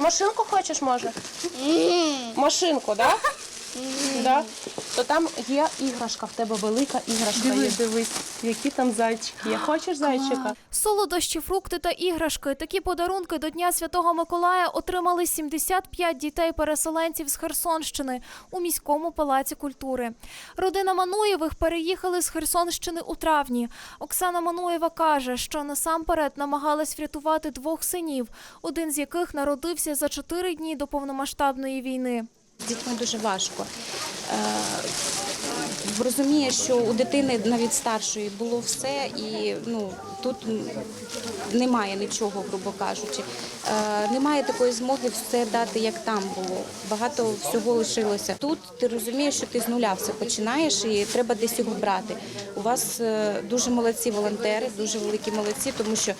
Машинку хочеш, може? Машинку, да? Да? То там є іграшка, в тебе велика іграшка є. Дивись. Дивись, які там зайчики є. Хочеш зайчика? Солодощі, фрукти та іграшки. Такі подарунки до Дня Святого Миколая отримали 75 дітей-переселенців з Херсонщини у міському палаці культури. Родина Мануєвих переїхали з Херсонщини у травні. Оксана Мануєва каже, що насамперед намагалась врятувати двох синів, один з яких народився за чотири дні до повномасштабної війни. Дітьми дуже важко. Е, Розуміє, що у дитини навіть старшої було все, і ну тут немає нічого, грубо кажучи. Е, Немає такої змоги все дати, як там було. Багато всього лишилося. Тут ти розумієш, що ти з нуля все починаєш, і треба десь його брати. У вас е, дуже молодці волонтери, дуже великі молодці, тому що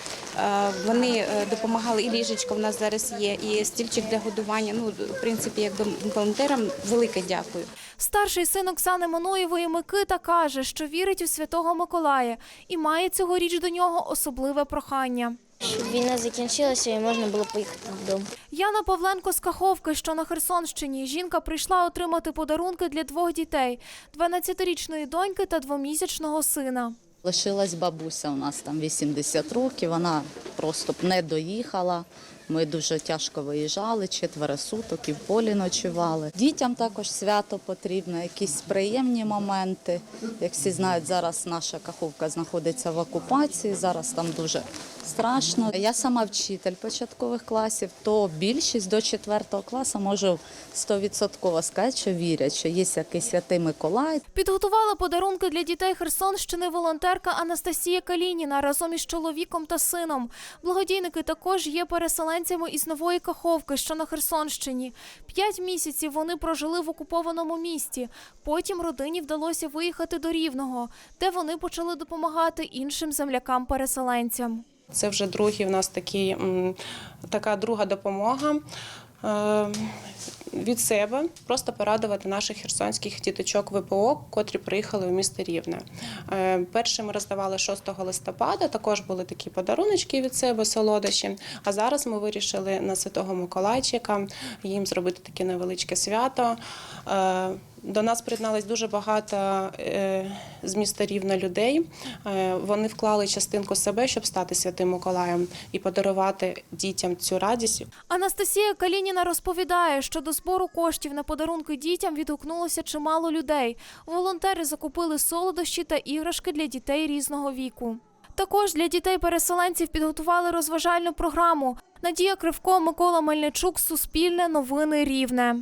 вони допомагали. І ліжечко в нас зараз є, і стільчик для годування. Ну, в принципі, якби волонтерам велике дякую. Старший син Оксани Маноєвої Микита каже, що вірить у святого Миколая і має цьогоріч до нього особливе прохання. Щоб війна закінчилася і можна було поїхати додому. Яна Павленко з Каховки, що на Херсонщині. Жінка прийшла отримати подарунки для двох дітей: 12-річної доньки та двомісячного сина. Лишилась бабуся у нас там 80 років, вона просто не доїхала. Ми дуже тяжко виїжджали, четверо суток і в полі ночували. Дітям також свято потрібно, якісь приємні моменти. Як всі знають, зараз наша каховка знаходиться в окупації, зараз там дуже страшно. Я сама вчитель початкових класів, то більшість до 4 класу можу 100% сказати, що вірять, що є якийсь святий Миколай, Підготувала подарунки для дітей Херсонщини волонтерка Анастасія Калініна разом із чоловіком та сином. Благодійники також є переселенцями із нової Каховки, що на Херсонщині. П'ять місяців вони прожили в окупованому місті. Потім родині вдалося виїхати до Рівного, де вони почали допомагати іншим землякам-переселенцям. Це вже другий в нас такий, така друга допомога. е, Від себе просто порадувати наших херсонських діточок ВПО, котрі приїхали у місто Рівне. Е, Перші ми роздавали 6 листопада. Також були такі подаруночки від себе, солодощі. А зараз ми вирішили на Святого Миколайчика їм зробити таке невеличке свято. До нас приєдналось дуже багато е, з міста Рівне людей. Е, Вони вклали частинку себе, щоб стати святим Миколаєм і подарувати дітям цю радість. Анастасія Калініна розповідає, що до збору коштів на подарунки дітям відгукнулося чимало людей. Волонтери закупили солодощі та іграшки для дітей різного віку. Також для дітей-переселенців підготували розважальну програму. Надія Кривко, Микола Мельничук, Суспільне, Новини Рівне.